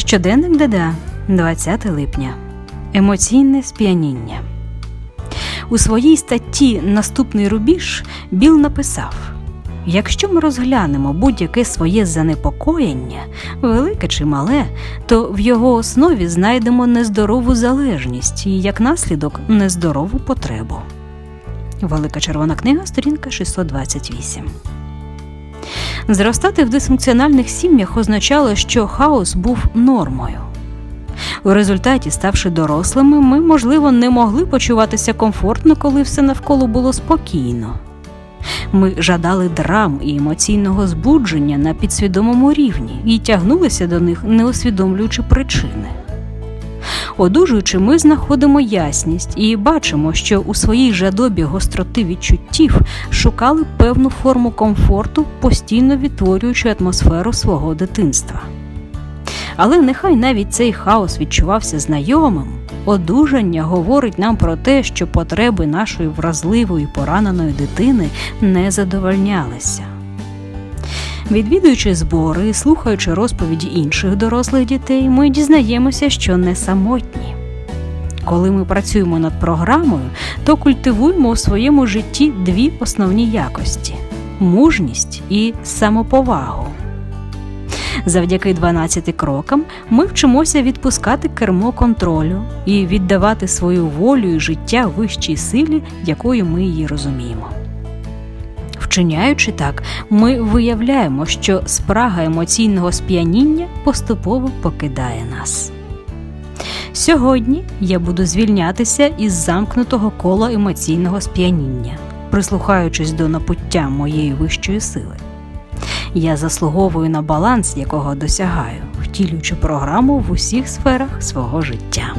Щоденник ДДА, 20 липня. Емоційне сп'яніння. У своїй статті Наступний рубіж Біл написав: якщо ми розглянемо будь-яке своє занепокоєння, велике чи мале, то в його основі знайдемо нездорову залежність і, як наслідок, нездорову потребу. Велика червона книга, сторінка 628. Зростати в дисфункціональних сім'ях означало, що хаос був нормою. У результаті, ставши дорослими, ми, можливо, не могли почуватися комфортно, коли все навколо було спокійно. Ми жадали драм і емоційного збудження на підсвідомому рівні і тягнулися до них, не усвідомлюючи причини. Одужуючи, ми знаходимо ясність і бачимо, що у своїй жадобі гостроти відчуттів шукали певну форму комфорту, постійно відтворюючи атмосферу свого дитинства. Але нехай навіть цей хаос відчувався знайомим, одужання говорить нам про те, що потреби нашої вразливої пораненої дитини не задовольнялися. Відвідуючи збори слухаючи розповіді інших дорослих дітей, ми дізнаємося, що не самотні. Коли ми працюємо над програмою, то культивуємо у своєму житті дві основні якості мужність і самоповагу. Завдяки 12 крокам ми вчимося відпускати кермо контролю і віддавати свою волю і життя вищій силі, якою ми її розуміємо. Вчиняючи так, ми виявляємо, що спрага емоційного сп'яніння поступово покидає нас. Сьогодні я буду звільнятися із замкнутого кола емоційного сп'яніння, прислухаючись до напуття моєї вищої сили. Я заслуговую на баланс, якого досягаю, втілюючи програму в усіх сферах свого життя.